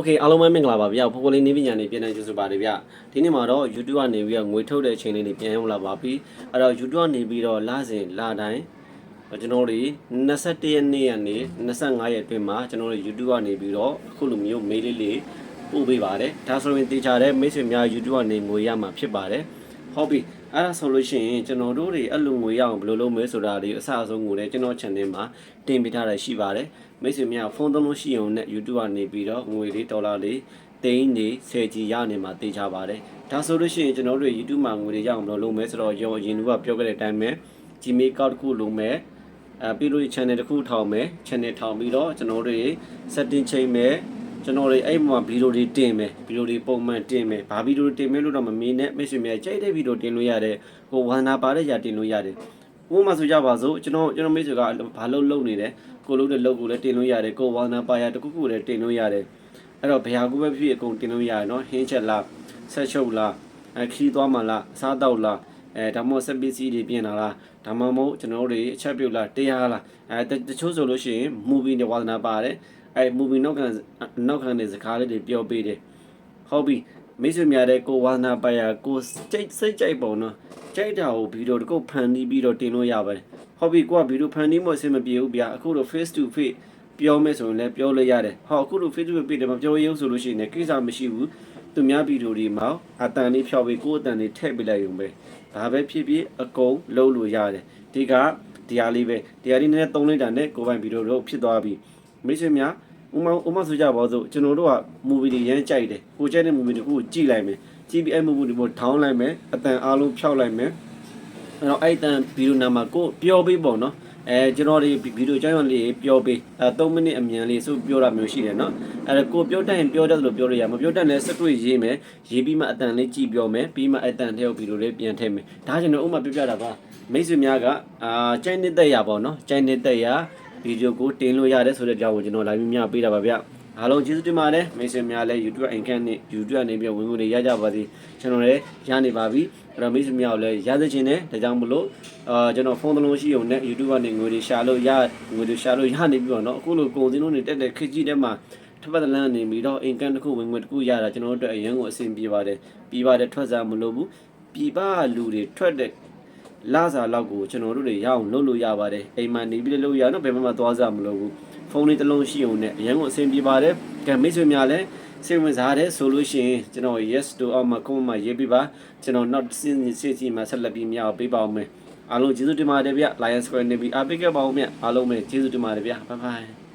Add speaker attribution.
Speaker 1: Okay အားလုံးပဲမင်္ဂလာပါဗျာဖိုးဖိုးလေးနေပညာနေပြန်နိုင်ကျေးဇူးပါတယ်ဗျာဒီနေ့မှာတော့ YouTube ကနေပြီးတော့ငွေထုတ်တဲ့အချိန်လေးနေပြန်ရောက်လာပါပြီအဲ့တော့ YouTube ကနေပြီးတော့လစဉ်လတိုင်းကျွန်တော်တို့21ရက်နေ့ကနေ25ရက်အတွင်းမှာကျွန်တော်တို့ YouTube ကနေပြီးတော့အခုလိုမျိုးမေးလေးလေးပို့ပေးပါတယ်ဒါဆိုရင်တေချာတဲ့မိတ်ဆွေများ YouTube ကနေငွေရမှာဖြစ်ပါတယ်ဟုတ်ပြီ အဲ့ဒါဆိုလို့ရှိရင်ကျွန်တော်တို့တွေအဲ့လိုငွေရအောင်ဘယ်လိုလုပ်မလဲဆိုတာတွေအစအဆုံးကိုလည်းကျွန်တော် channel မှာတင်ပေးထားတာရှိပါတယ်မိတ်ဆွေများဖုန်းသုံးလို့ရှိအောင်နဲ့ YouTube ကနေပြီးတော့ငွေလေးဒေါ်လာလေးတိန်းနေဆယ်ကြီးရနေမှာတေချာပါတယ်ဒါဆိုလို့ရှိရင်ကျွန်တော်တို့ YouTube မှာငွေတွေရအောင်ဘယ်လိုလုပ်မလဲဆိုတော့ရောအရင်ကပြောခဲ့တဲ့အတိုင်းပဲ Gmail account တစ်ခုလုပ်မယ်အဲပြီးလို့ channel တစ်ခုထောင်မယ် channel ထောင်ပြီးတော့ကျွန်တော်တို့ setting ချိန်မယ် ကျွန်တော်တွေအဲ့မှာဗီဒီယိုတွေတင်မယ်ဗီဒီယိုတွေပုံမှန်တင်မယ်ဘာဗီဒီယိုတင်မယ်လို့တော့မမေးနဲ့မိတ်ဆွေများကြိုက်တဲ့ဗီဒီယိုတင်လို့ရတယ်ဟိုဝန္နာပါတဲ့ຢာတင်လို့ရတယ်ဥပမာဆိုကြပါစို့ကျွန်တော်ကျွန်တော်မိတ်ဆွေကဘာလို့လုပ်နေတယ်ကိုလုပ်တဲ့လုပ်ကိုလည်းတင်လို့ရတယ်ကိုဝန္နာပါရတခုခုလည်းတင်လို့ရတယ်အဲ့တော့ဘယ်ဟာကိုပဲဖြစ်အကုန်တင်လို့ရတယ်နော်ဟင်းချက်လားဆက်ချုပ်လားအဲခီးသွားမှလားအစားတောက်လားအဲဒါမှမဟုတ်စက်ပစ္စည်းတွေပြင်လာလားဒါမှမဟုတ်ကျွန်တော်တို့တွေအချက်ပြုတ်လားတရားလားအဲတချို့ဆိုလို့ရှိရင် movie တွေဝါသနာပါတယ် အဲ movie နောက်ခံနောက်ခံတဲ့စကားလေးတွေပြောပေးတယ်ဟုတ်ပြီမိတ်ဆွေများတဲ့ကိုဝါသနာပါရကိုစိတ်စိတ်ကြိုက်ပုံနော်ကြိုက်တာကိုဗီဒီယိုတစ်ခုဖန်တီးပြီးတော့တင်လို့ရပါတယ်ဟုတ်ပြီကိုကဗီဒီယိုဖန်တီးမှအဆင်မပြေဘူးဗျာအခုတော့ face to face ပြောမယ်ဆိုရင်လည်းပြောလို့ရတယ်ဟောအခုလို face to face ပြတယ်မပြောရုံဆိုလို့ရှိရင်လည်းကိစ္စမရှိဘူးသူများဗီဒီယိုတွေမှာအတန်လေးဖြောက်ပြီးကိုယ်အတန်လေးထည့်ပေးလိုက်ရုံပဲဒါပဲဖြစ်ဖြစ်အကုန်လုံးလို့ရတယ်ဒီကတရားလေးပဲတရားလေးနည်းနည်းသုံးလိုက်တာနဲ့ကိုယ်ပိုင်ဗီဒီယိုတော့ဖြစ်သွားပြီမိတ်ဆွေများ ဥမာဥမာဆိုကြပါစို့ကျွန်တော်တို့က movie တွေရမ်းကြိုက်တယ်ကိုကြိုက်တဲ့ movie တစ်ခုကိုကြည့်လိုက်မယ်ကြည့်ပြီးအဲ့ movie တွေကို down လိုက်မယ်အတန်အားလုံးဖြောက်လိုက်မယ်အဲ့တော့အဲ့တန်ဗီဒီယိုနာမှာကိုပြောပေးပေါ့နော်အဲကျွန်တော်ဒီဗီဒီယိုကြောင်းရလေးပြောပေးအဲ3မိနစ်အမြန်လေးဆိုပြောတာမျိုးရှိတယ်နော်အဲကိုပြောတတ်ရင်ပြောတတ်လို့ပြောလို့ရမပြောတတ်လည်းစက်တွေ့ရေးမယ်ရေးပြီးမှအတန်လေးကြည့်ပြောမယ်ပြီးမှအတန်တယောက်ဗီဒီယိုလေးပြန်ထည့်မယ်ဒါကျွန်တော်ဥမာပြပြတာပါမိတ်ဆွေများကအာကျိုင်းနေတဲ့ရပေါ့နော်ကျိုင်းနေတဲ့ရ ဗီဒီယိုကိုတင်လို့ရတယ်ဆိုတဲ့ကြောင်းကိုကျွန်တော်လာပြီးမြပေးတာပါဗျအားလုံးကျေးဇူးတင်ပါတယ်မိတ်ဆွေများလည်း YouTube အိမ်ခန့်နဲ့ YouTube နေပြီးဝင်ဝင်တွေရကြပါစေကျွန်တော်လည်းရနေပါပြီအဲ့တော့မိတ်ဆွေများကိုလည်းရသချင်းနဲ့ဒါကြောင့်မလို့အာကျွန်တော်ဖုန်းတစ်လုံးရှိုံနဲ့ YouTube ကနေငွေတွေရှာလို့ရငွေတွေရှာလို့ရနေပြီပေါ့နော်အခုလိုကုန်စည်နှုန်းတွေတက်တဲ့ခေတ်ကြီးထဲမှာတစ်ပတ်တလန်းနေပြီးတော့အိမ်ကန်တစ်ခုဝင်ဝင်တစ်ခုရတာကျွန်တော်တို့အတွက်အရင်ကိုအဆင်ပြေပါတယ်ပြီးပါတယ်ထွက်စားမလို့ဘူးပြည်ပလူတွေထွက်တဲ့ လာစားလောက်ကိုကျွန်တော်တို့တွေရအောင်လုပ်လို့ရပါတယ်အိမ်မှာနေပြီးလုပ်ရတော့ဘယ်မှမသွားစားမလို့ဘူးဖုန်းလေးတစ်လုံးရှိုံနဲ့အရင်ကိုအဆင်ပြေပါတယ်ကဲမိတ်ဆွေများလည်းစိတ်ဝင်စားတယ်ဆိုလို့ရှိရင်ကျွန်တော် yes to အောက်မှာ comment မှာရေးပြပါကျွန်တော် not စင်းစစ်စီမှာဆက်လက်ပြီးမြောက်ပေးပါဦးမယ်အားလုံးကျေးဇူးတင်ပါတယ်ဗျ Lion Square နေပြီးအားပေးခဲ့ပါဦးမြအားလုံးပဲကျေးဇူးတင်ပါတယ်ဗျ bye bye